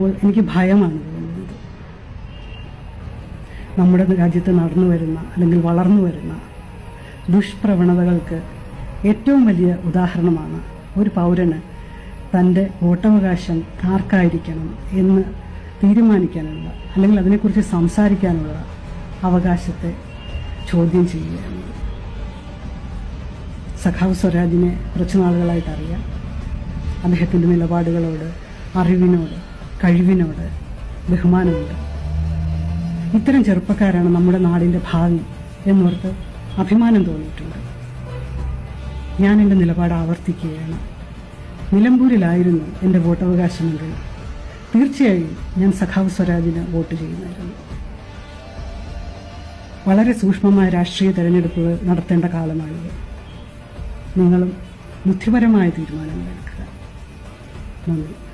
അപ്പോൾ എനിക്ക് ഭയമാണ്. തോന്നുന്നത് നമ്മുടെ രാജ്യത്ത് നടന്നു വരുന്ന അല്ലെങ്കിൽ വളർന്നു വരുന്ന ദുഷ്പ്രവണതകൾക്ക് ഏറ്റവും വലിയ ഉദാഹരണമാണ് ഒരു പൗരന് തന്റെ വോട്ടവകാശം ആർക്കായിരിക്കണം എന്ന് തീരുമാനിക്കാനുള്ള അല്ലെങ്കിൽ അതിനെക്കുറിച്ച് സംസാരിക്കാനുള്ള അവകാശത്തെ ചോദ്യം ചെയ്യുക സഖാവ് സ്വരാജിനെ കുറച്ച് നാളുകളായിട്ട് അറിയാം. അദ്ദേഹത്തിന്റെ നിലപാടുകളോട് അറിവിനോട് കഴിവിനോട് ബഹുമാനമുണ്ട്. ഇത്തരം ചെറുപ്പക്കാരാണ് നമ്മുടെ നാടിന്റെ ഭാവി എന്നോർത്ത് അഭിമാനം തോന്നിയിട്ടുണ്ട്. ഞാൻ എന്റെ നിലപാട് ആവർത്തിക്കുകയാണ്. നിലമ്പൂരിലായിരുന്നു എന്റെ വോട്ടവകാശമെങ്കിൽ തീർച്ചയായും ഞാൻ സഖാവ് സ്വരാജിന് വോട്ട് ചെയ്യുമായിരുന്നു. വളരെ സൂക്ഷ്മമായ രാഷ്ട്രീയ തെരഞ്ഞെടുപ്പുകൾ നടത്തേണ്ട കാലമാണിത്. നിങ്ങളും ബുദ്ധിപരമായ തീരുമാനങ്ങൾ എടുക്കുക. നന്ദി.